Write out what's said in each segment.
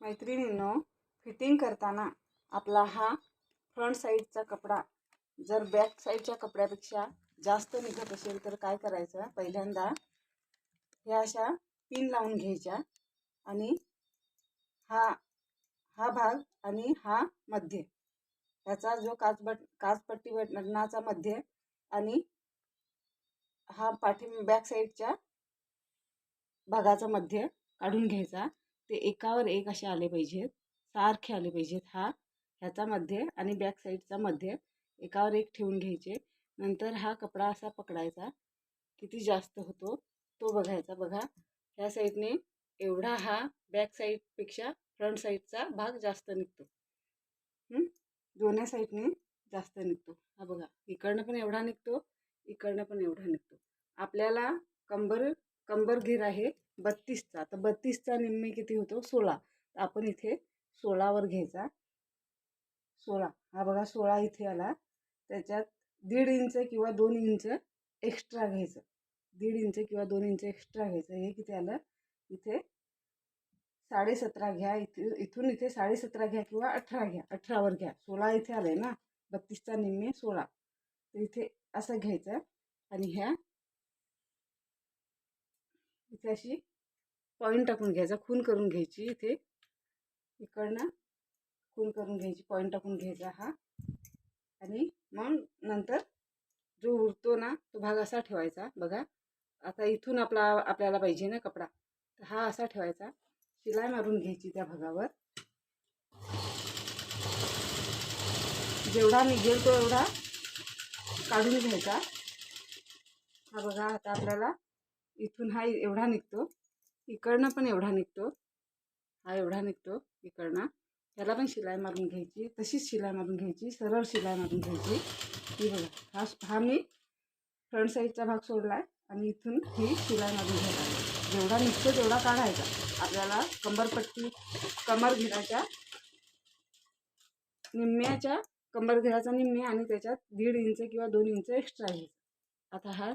मैत्रिणींनो फिटिंग करताना आपला हा फ्रंट साईडचा कपडा जर बॅक साईडच्या कपड्यापेक्षा जास्त निघत असेल तर काय करायचं? पहिल्यांदा ह्या अशा पिन लावून घ्यायच्या आणि हा हा भाग आणि हा मध्य. ह्याचा जो काचबट काचपट्टी बटनाचा मध्य आणि हा पाठी बॅक साईडच्या भागाचा मध्य काढून घ्यायचा. ते एकावर एक असे आले पाहिजेत. सारखे आले पाहिजेत हा. ह्याचा मध्य आणि बॅक साईडचा मध्य एकावर एक ठेवून घ्यायचे. नंतर हा कपडा असा पकडायचा. किती जास्त होतो तो बघायचा. बघा ह्या साईडने एवढा हा बॅक साईडपेक्षा फ्रंट साईडचा भाग जास्त निघतो. दोन्ही साईडने जास्त निघतो. हा बघा इकडनं पण एवढा निघतो इकडनं पण एवढा निघतो. आपल्याला कंबर कंबर घेर आहे बत्तीसचा. तर बत्तीसचा निम्मे किती होतो? सोळा. आपण इथे सोळावर घ्यायचा. सोळा. हा बघा सोळा इथे आला. त्याच्यात दीड इंच किंवा दोन इंच एक्स्ट्रा घ्यायचं. दीड इंच किंवा दोन इंच एक्स्ट्रा घ्यायचं. हे किती आलं? इथे साडेसतरा घ्या. इथे इथून इथे साडेसतरा घ्या किंवा अठरा घ्या. अठरावर घ्या. सोळा इथे आलं आहे ना? बत्तीसचा निम्मे सोळा. तर इथे असं घ्यायचं. आणि ह्या इथे अशी पॉईंट टाकून घ्यायचा. खून करून घ्यायची इथे. इकडनं खून करून घ्यायची पॉईंट टाकून घ्यायचा हा. आणि मग नंतर जो उरतो ना तो भाग असा ठेवायचा. बघा आता इथून आपला आपल्याला पाहिजे ना कपडा. तर हा असा ठेवायचा. शिलाई मारून घ्यायची त्या भागावर. जेवढा निघेल तो एवढा काढून घ्यायचा. हा बघा आता आपल्याला इथून हा एवढा निघतो. इकडनं पण एवढा निघतो. हा एवढा निघतो इकडनं. त्याला पण शिलाई मारून घ्यायची तशीच शिलाई मारून घ्यायची सरळ शिलाई मारून घ्यायची. ही बघा हा हा मी फ्रंट साईडचा भाग सोडला आहे आणि इथून ही शिलाई मारून घ्यायला जेवढा निघतो तेवढा काढायचा. आपल्याला कंबरपट्टी कमर घेराच्या निम्म्याच्या कंबर घेराचा निम्मे आणि त्याच्यात दीड इंच किंवा दोन इंच एक्स्ट्रा घ्यायचा आता हा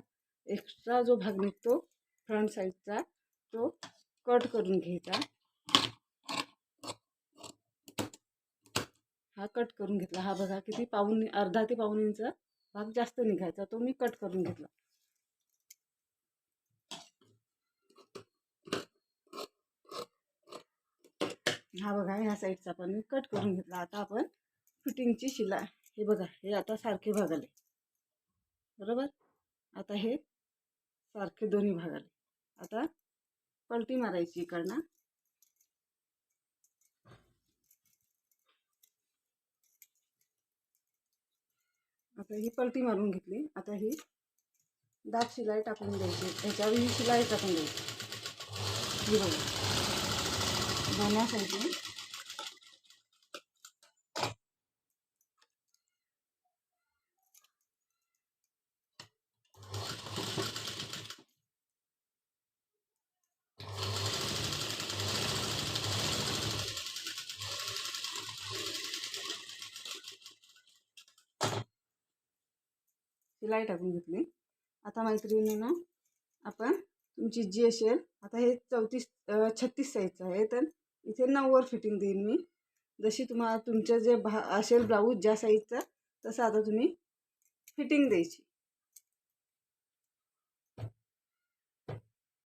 एक्स्ट्रा जो भाग निघतो फ्रंट साईडचा तो कट करून घ्यायचा. हा कट करून घेतला. हा बघा किती पाऊन अर्धा ते पाऊन इंच भाग जास्त निघायचा. तो मी कट करून घेतला. हा बघा ह्या साईडचा पण मी कट करून घेतला. आता आपण फिटिंगची शिलाई हे बघा हे आता सारखे भाग आले. बरोबर? आता हे सारखे दोन्ही भाग आले. आता पलटी मारायची इकडनं. आता ही पलटी मारून घेतली. आता ही दाब शिलाई टाकून द्यायची. ह्याच्यावर ही शिलाई टाकून द्यायची. ही बघा. दोन्या साईडने. शिलाई टाकून घेतली. आता मैत्रिणीनं आपण तुमची जी असेल आता हे चौतीस छत्तीस साईजचं आहे. तर इथे नऊवर फिटिंग देईन मी. जशी तुम्हाला तुमचं जे भा असेल ब्लाऊज ज्या साईजचं तसं आता तुम्ही फिटिंग द्यायची.